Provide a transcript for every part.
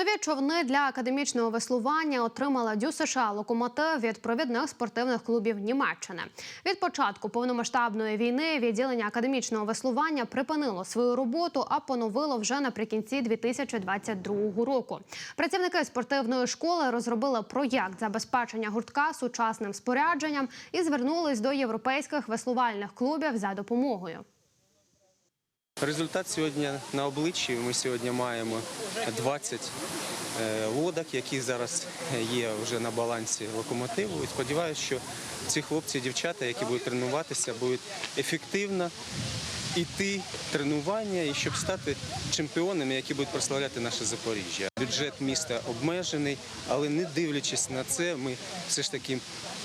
Нові човни для академічного веслування отримала Дю США локомотив від провідних спортивних клубів Німеччини. Від початку повномасштабної війни відділення академічного веслування припинило свою роботу, а поновило вже наприкінці 2022 року. Працівники спортивної школи розробили проєкт забезпечення гуртка сучасним спорядженням і звернулись до європейських веслувальних клубів за допомогою. Результат сьогодні на обличчі. Ми сьогодні маємо 20 е, лодок, які зараз є вже на балансі локомотиву. І сподіваюся, що ці хлопці і дівчата, які будуть тренуватися, будуть ефективно йти тренування і щоб стати чемпіонами, які будуть прославляти наше Запоріжжя. Бюджет міста обмежений, але не дивлячись на це, ми все ж таки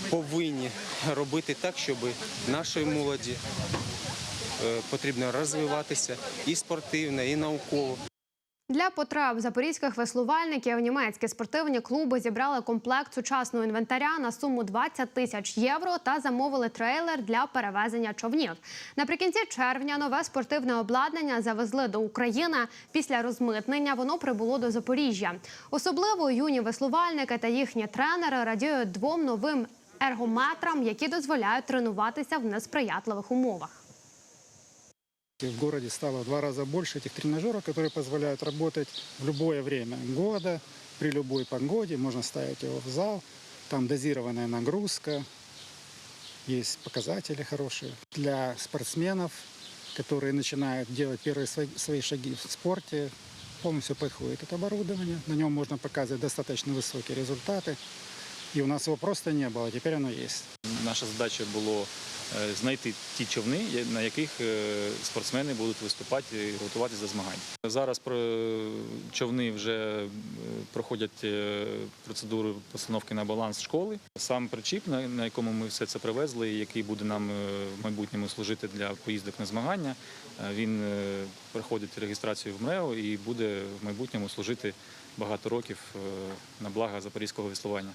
повинні робити так, щоб нашої молоді потрібно розвиватися і спортивно, і науково. Для потреб запорізьких веслувальників німецькі спортивні клуби зібрали комплект сучасного інвентаря на суму 20 тисяч євро та замовили трейлер для перевезення човнів. Наприкінці червня нове спортивне обладнання завезли до України. Після розмитнення воно прибуло до Запоріжжя. Особливо юні веслувальники та їхні тренери радіють двом новим ергометрам, які дозволяють тренуватися в несприятливих умовах. В городе стало в два раза больше этих тренажеров, которые позволяют работать в любое время года, при любой погоде. Можно ставить его в зал. Там дозированная нагрузка, есть показатели хорошие. Для спортсменов, которые начинают делать первые свои, шаги в спорте, полностью подходит это оборудование. На нем можно показывать достаточно высокие результаты. И у нас его просто не было, теперь оно есть. Наша задача було е, знайти ті човни, на яких е, спортсмени будуть виступати і готуватися до змагань. Зараз човни вже е, проходять е, процедуру постановки на баланс школи. Сам причіп, на якому ми все це привезли, який буде нам е, в майбутньому служити для поїздок на змагання, е, він е, проходить реєстрацію в МРЕО і буде в майбутньому служити багато років е, на благо запорізького веслування.